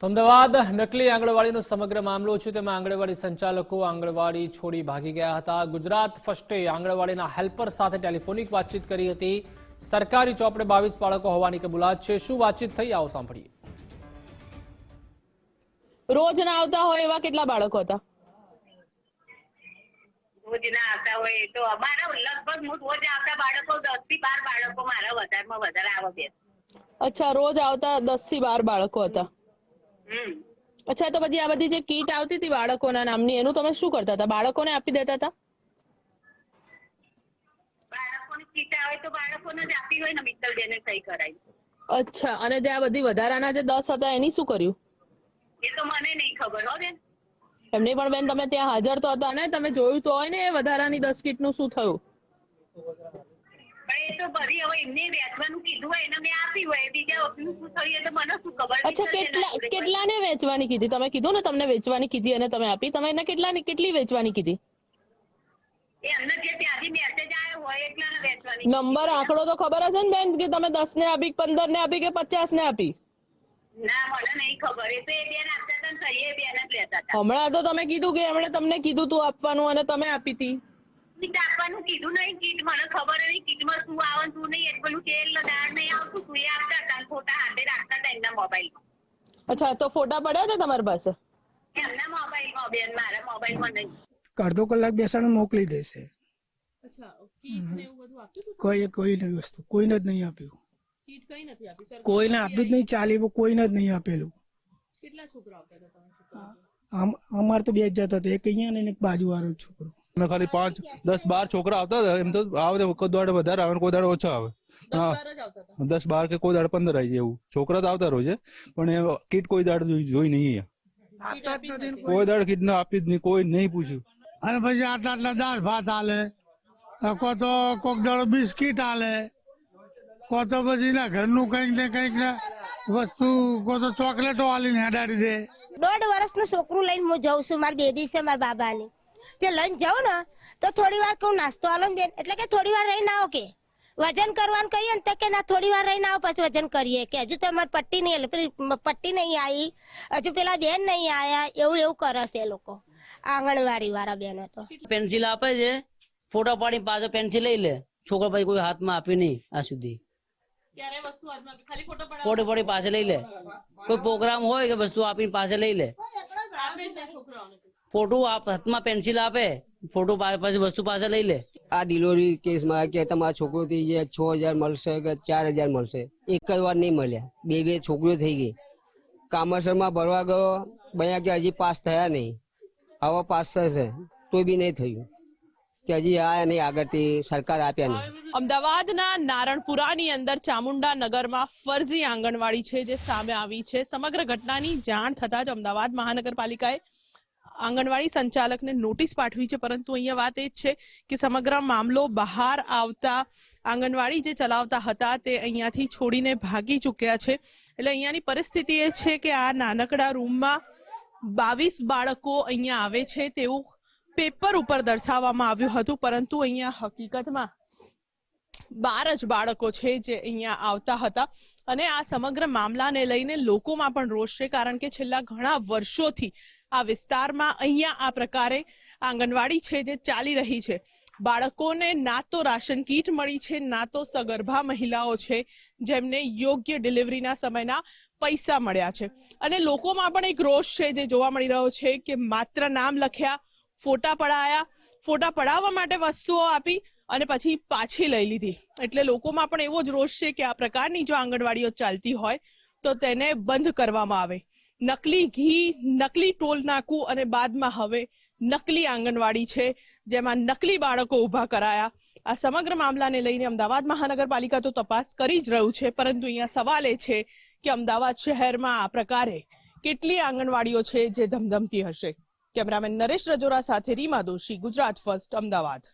તો અમદાવાદ નકલી આંગણવાડીનો સમગ્ર મામલો છે. તેમાં આંગણવાડી સંચાલકો આંગણવાડી છોડી ભાગી ગયા હતા. ગુજરાત ફર્સ્ટે આંગણવાડીના હેલ્પર સાથે ટેલિફોનિક વાતચીત કરી હતી. સરકારી ચોપડે બાવીસ બાળકો હોવાની કબૂલાત છે. શું વાતચીત થઈ? આવો સાંભળીએ. રોજ ના આવતા હોય એવા કેટલા બાળકો હતા? રોજ ના આવતા હોય તો અમારા લગભગ રોજ આવતા બાળકો દસથી બાર બાળકો મારા વધારેમાં વધારે આવે બેન અચ્છા રોજ આવતા દસથી બાર બાળકો હતા. અચ્છા તો પછી આ બધી જે કીટ આવતી હતી બાળકોના નામની એનું તમે શું કરતા હતા? બાળકોને આપી દેતા હતા? બાળકોની કીટ આવે તો બાળકોને જ આપી હોય ને મિત્તલબેને સહી કરાવી. અચ્છા અને જે આ બધી વધારાના જે દસ હતા એની શું કર્યું? એ તો મને નહીં ખબર હો બેન. એમને પણ બેન તમે ત્યાં હાજર તો હતા ને તમે જોયું તો હોય ને એ વધારાની દસ કીટનું શું થયું? એ તો બધી હવે એમને વેચવાનું કીધું હોય એને મેં આપી હોય બીજા શું થયું તો મને શું ખબર? અચ્છા કેટલા કેટલાને વેચવાની કીધી? તમે કીધું ને તમને વેચવાની કીધી અને તમે આપી. તમે એને કેટલા કેટલી વેચવાની કીધી? નંબર આંકડો તો ખબર હશે ને બેન કે તમે દસ ને આપી પંદર ને આપી કે પચાસ ને આપી હમણાં તો તમે કીધું કે એમણે તમને કીધું તું આપવાનું અને તમે આપી હતી કીટ આપવાનું? કીધું નહીં કીટ મને ખબર નહીં. કીટમાં શું આવે શું નહીં. એટલે પેલું તેલ ને દાળ નહીં આવતું તું એ આપતા હતા ફોટા હાથે રાખતા હતા એમના મોબાઈલમાં. અચ્છા તો ફોટા પડ્યા ને તમારી પાસે? એમના મોબાઈલમાં બેન મારા મોબાઈલમાં નહીં. અડધો કલાક બેસાડે મોકલી દેશે. કોઈ કોઈ નહીં વસ્તુ કોઈને જ નહીં આપ્યું. કોઈને આપ્યું જ નહીં ચાલી કોઈને જ નહીં આપેલું. કેટલા છોકરા આવતા હતા અમારે તો બે જ જતા હતા એક અહીંયા ને એક બાજુ વાળો છોકરો. અમે ખાલી પાંચ દસ બાર છોકરા આવતા હતા. એમ તો આવે કોઈ દાડે વધારે આવે કોઈ દાડે ઓછા આવે. હા. જ આવતા હતા. દસ બાર કે કોઈ દાડે પંદર આવી જાય એવું. છોકરા તો આવતા રોજે પણ એ કીટ કોઈ દાડે જોઈ નહીં. કોઈ. દાડે કીટ ના આપી જ નહીં કોઈ નહીં પૂછ્યું. અને પછી આટલા આટલા દાળ ભાત આલે કો તો કોક દાડો બિસ્કીટ આલે કો તો પછી ના ઘરનું કંઈક ને કંઈક ને વસ્તુ કો તો ચોકલેટો આલીને હેડાડી દે. દોઢ વર્ષનું છોકરું લઈને હું જઉં છું. મારી બેબી છે મારા બાબાની. તે લઈને જાઉં ને તો થોડી વાર કહું નાસ્તો આલો ને બેન. એટલે કે થોડી વાર રહીને આવો કે. વજન કરવાનું કહીએ ને તો કે ના થોડી વાર રહીને આવો પછી વજન કરીએ કે. હજુ તમારી પટ્ટી નહીં એટલે પેલી પટ્ટી નહીં આવી. હજુ પેલા બેન નહીં આયા. એવું એવું કરે છે એ લોકો. આંગણવાડી વાળા બેનો તો. પેન્સિલ આપે છે? ફોટો પાડી પાછો પેન્સિલ લઈ લે. છોકરો પછી કોઈ હાથમાં આપ્યું નહીં આ સુધી. ફોટો પાડી પાસે લઈ લે. કોઈ પ્રોગ્રામ હોય કે વસ્તુ આપીને પાસે લઈ લે. ફોટો આપ- હાથમાં પેન્સિલ આપે, ફોટો પછી વસ્તુ પાસે લઈ લે. આ ડિલિવરી કેસમાં કે તમારા છોકરો થઈ જાય છ હજાર મળશે કે ચાર હજાર મળશે. એક જ વાર નહીં મળ્યા. બે બે છોકરીઓ થઈ ગઈ. કામસરમાં ભરવા ગયો, બન્યા કે હજી પાસ થયા નહીં. હવે પાસ થશે, તો બી નહીં થયું. અમદાવાદના નારણપુરાની અંદર ચામુંડા નગરમાં ફરજી આંગણવાડી છે જે સામે આવી છે. સમગ્ર ઘટનાની જાણ થતાં જ અમદાવાદ મહાનગરપાલિકાએ આંગણવાડી સંચાલકને નોટિસ પાઠવી છે. પરંતુ અહીંયા વાત એ જ છે કે સમગ્ર મામલો બહાર આવતા આંગણવાડી જે ચલાવતા હતા તે અહીંયાથી છોડીને ભાગી ચૂક્યા છે. એટલે અહીંયાની પરિસ્થિતિ એ છે કે આ નાનકડા રૂમમાં બાવીસ બાળકો અહીંયા આવે છે. તેવું પેપર ઉપર દર્શાવવામાં આવ્યું હતું, પરંતુ અહીંયા હકીકતમાં બાર જ બાળકો છે જે અહીંયા આવતા હતા. અને આ સમગ્ર મામલાને લઈને લોકોમાં પણ રોષ છે, કારણ કે છેલ્લા ઘણા વર્ષોથી આ વિસ્તારમાં અહીંયા આ પ્રકારે આંગણવાડી છે જે ચાલી રહી છે. બાળકોને ના તો રાશન કીટ મળી છે, ના તો સગર્ભા મહિલાઓ છે, જેમને યોગ્ય ડિલિવરીના સમયના પૈસા મળ્યા છે. અને લોકોમાં પણ એક રોષ છે જે જોવા મળી રહ્યો છે કે માત્ર નામ લખ્યા ફોટા પડાયા, ફોટા પડાવવા માટે વસ્તુઓ આપી અને પછી પાછી લઈ લીધી. એટલે લોકોમાં પણ એવો જ રોષ છે કે આ પ્રકારની જો આંગણવાડીઓ ચાલતી હોય, તો તેને બંધ કરવામાં આવે. નકલી ઘી, નકલી ટોલ નાકું અને બાદમાં હવે નકલી આંગણવાડી છે, જેમાં નકલી બાળકો ઊભા કરાયા. આ સમગ્ર મામલાને લઈને અમદાવાદ મહાનગરપાલિકા તો તપાસ કરી જ રહ્યું છે, પરંતુ અહીંયા સવાલ એ છે કે અમદાવાદ શહેરમાં આ પ્રકારે કેટલી આંગણવાડીઓ છે જે ધમધમતી હશે? કેમેરામેન નરેશ રજોરા સાથે રીમા દોશી ગુજરાત ફર્સ્ટ અમદાવાદ.